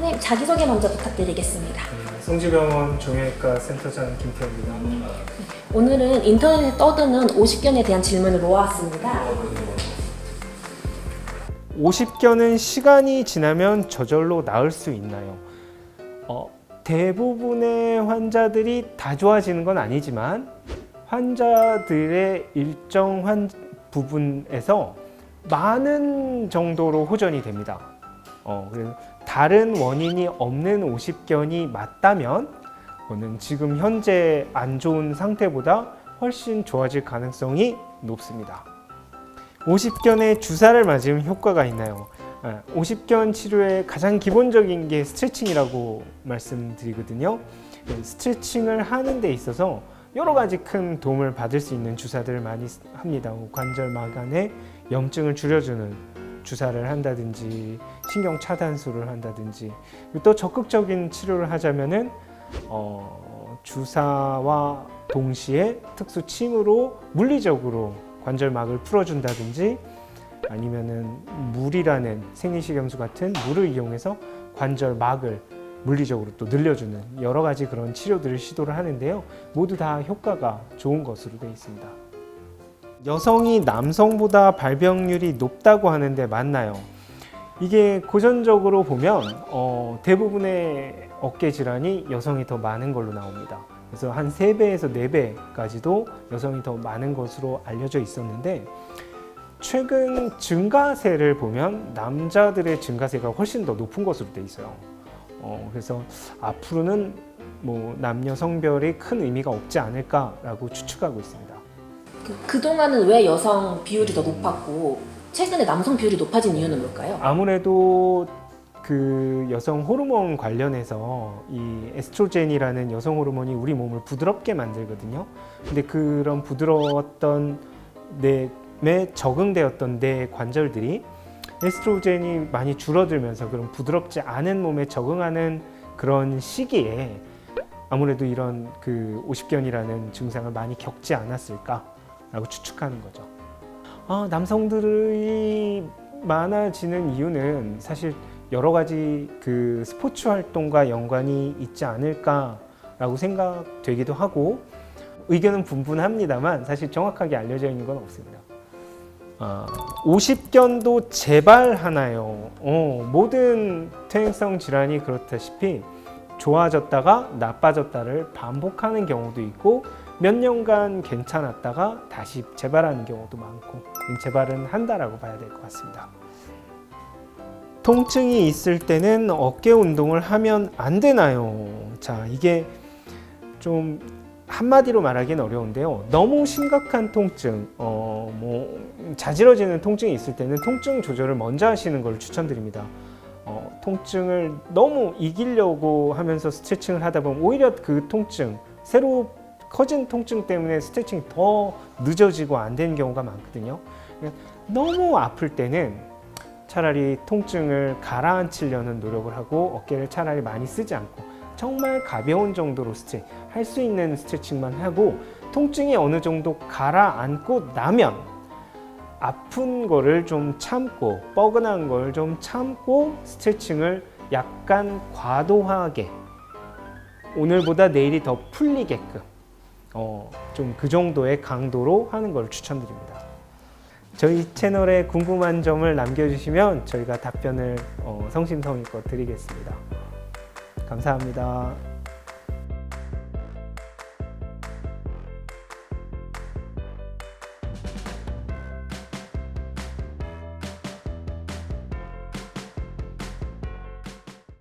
선생님 자기소개 먼저 부탁드리겠습니다. 네, 성지병원 종양외과 센터장 김태호입니다. 오늘은 인터넷에 떠드는 50견에 대한 질문을 모아왔습니다. 50견은 시간이 지나면 저절로 나을 수 있나요? 어, 대부분의 환자들이 다 좋아지는 건 아니지만 환자들의 일정 환 부분에서 많은 정도로 호전이 됩니다. 어, 그래서 다른 원인이 없는 50견이 맞다면 그거는 지금 현재 안 좋은 상태보다 훨씬 좋아질 가능성이 높습니다. 50견에 주사를 맞으면 효과가 있나요? 50견 치료의 가장 기본적인 게 스트레칭이라고 말씀드리거든요. 네, 스트레칭을 하는 데 있어서 여러 가지 큰 도움을 받을 수 있는 주사들을 많이 합니다. 뭐 관절 마간에 염증을 줄여주는 주사를 한다든지 신경 차단술을 한다든지 또 적극적인 치료를 하자면은 어, 주사와 동시에 특수 침으로 물리적으로 관절막을 풀어준다든지 아니면은 물이라는 생리식염수 같은 물을 이용해서 관절막을 물리적으로 또 늘려주는 여러 가지 그런 치료들을 시도를 하는데요. 모두 다 효과가 좋은 것으로 되어 있습니다. 여성이 남성보다 발병률이 높다고 하는데 맞나요? 이게 고전적으로 보면 어, 대부분의 어깨 질환이 여성이 더 많은 걸로 나옵니다. 그래서 한 3배에서 4배까지도 여성이 더 많은 것으로 알려져 있었는데 최근 증가세를 보면 남자들의 증가세가 훨씬 더 높은 것으로 돼 있어요. 어, 그래서 앞으로는 뭐 남녀 성별이 큰 의미가 없지 않을까라고 추측하고 있습니다. 그, 그동안은 왜 여성 비율이 더 높았고 최근에 남성 비율이 높아진 이유는 뭘까요? 아무래도 그 여성 호르몬 관련해서 이 에스트로겐이라는 여성 호르몬이 우리 몸을 부드럽게 만들거든요. 근데 그런 부드러웠던 뇌에 적응되었던 뇌 관절들이 에스트로겐이 많이 줄어들면서 그런 부드럽지 않은 몸에 적응하는 그런 시기에 아무래도 이런 그 50견이라는 증상을 많이 겪지 않았을까 라고 추측하는 거죠. 아, 남성들이 많아지는 이유는 사실 여러 가지 그 스포츠 활동과 연관이 있지 않을까라고 생각되기도 하고 의견은 분분합니다만 사실 정확하게 알려져 있는 건 없습니다. 아, 50견도 재발하나요? 어, 모든 퇴행성 질환이 그렇다시피 좋아졌다가 나빠졌다를 반복하는 경우도 있고 몇 년간 괜찮았다가 다시 재발하는 경우도 많고 재발은 한다라고 봐야 될 것 같습니다. 통증이 있을 때는 어깨 운동을 하면 안 되나요? 자, 이게 좀 한마디로 말하기는 어려운데요. 너무 심각한 통증, 어, 뭐, 자지러지는 통증이 있을 때는 통증 조절을 먼저 하시는 걸 추천드립니다. 어, 통증을 너무 이기려고 하면서 스트레칭을 하다 보면 오히려 그 통증, 새로 커진 통증 때문에 스트레칭이 더 늦어지고 안 되는 경우가 많거든요. 너무 아플 때는 차라리 통증을 가라앉히려는 노력을 하고 어깨를 차라리 많이 쓰지 않고 정말 가벼운 정도로 스트레 할수 있는 스트레칭만 하고 통증이 어느 정도 가라앉고 나면 아픈 거를 좀 참고 뻐근한 걸 좀 참고 스트레칭을 약간 과도하게 오늘보다 내일이 더 풀리게끔 어, 좀 그 정도의 강도로 하는 걸 추천드립니다. 저희 채널에 궁금한 점을 남겨주시면 저희가 답변을 어, 성심성의껏 드리겠습니다. 감사합니다.